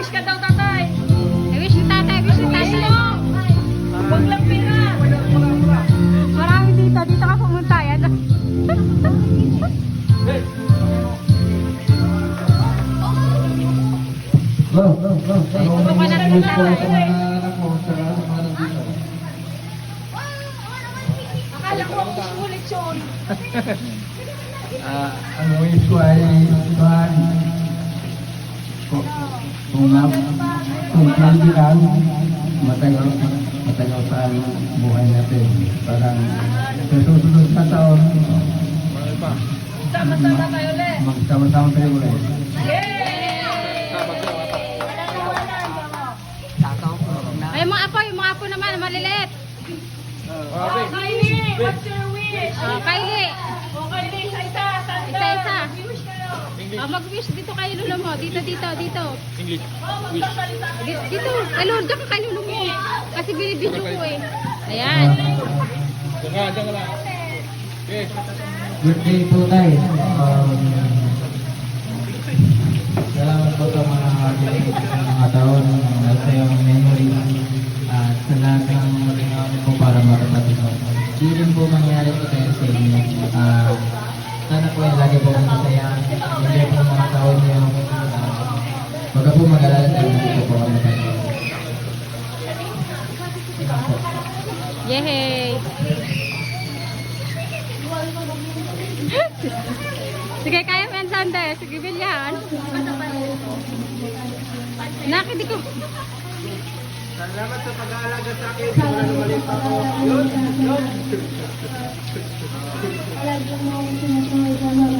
Oh, wish ka daw, tatay. I-wish ni tatay, wish ni tatay. Huwag lang pera. Marami dito, dito ka pumunta. Yan. Go, go, go. Ano ka na rin tatay? Akala ko ang mo lechon. Ah, ang wish ko ay kung na kung lang matagal matagal pa ang buhay natin. Parang sa susunod na taon, Sama-sama tayo ulit. magsama-sama tayo ulit. Ay, mga apo, yung mga apo naman, maliliit. Kylie, what's your wish? Oh, Kylie. Oh, Kylie, isa-isa. Santa. Wish ka daw. Oh, mag-wish dito kay lulo mo. Dito, dito, dito. Magsasalita ka. Dito, dito. Kay lulo, dyan ka kay lulo mo. Kasi binibidyo ko eh. Ayan. Good day po tayo. Um, salamat po sa mga mga taon, mga sayang memory, at sa lahat ng matingawan po para makatabi ko. Hindi rin po mangyari po tayo sa inyo. Yung lagi po masaya. Hindi po mga taon niyo. Huwag po mag-alala dahil dito po kami tayo. Yehey. Sige, kaya mo yan, Sander. Sige, Bilyan. Nakit ko. Salamat sa pag-aalaga sa akin. Wala na mali pa ako. Yun, yun. Happy birthday po sa at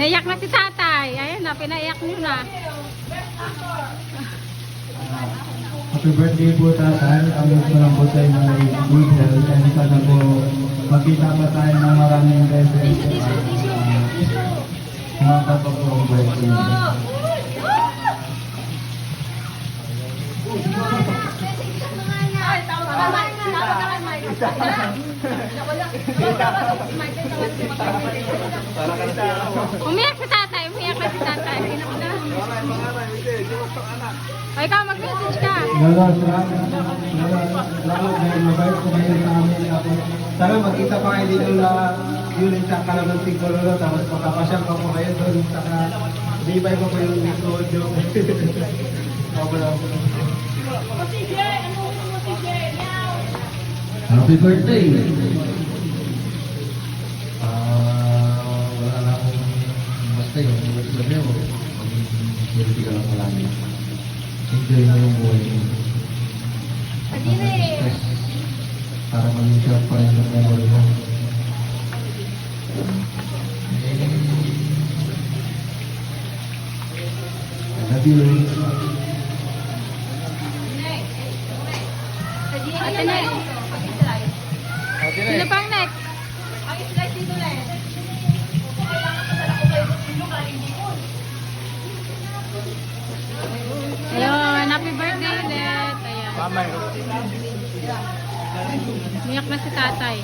Naiyak na si tatay. Ayun na, pinaiyak niyo na. Happy birthday po tatay. Ang gusto lang po tayo na good health and sana po makita pa tayo ng maraming beses. Kumaka pa po ang birthday. Ay, tawag ka naman. Tawag ka naman, Mike. Umiyak si tatay. Umiyak na si tatay. O, ikaw mag-message ka. Sa. Sana magkita pa kayo dito na yun sa kalamantig ko lolo. Tapos makapasyal pa po kayo doon. Saka bibay pa po yung likod yung... Opo Mag-birthday ka lang palagi. Enjoy mo yung buhay mo. At huwag kang stress Para maging sharp pa rin yung memory mo. I love you. Ate na. Sino pang next? Ang slide dito na eh. Ayan. Umiyak na si tatay.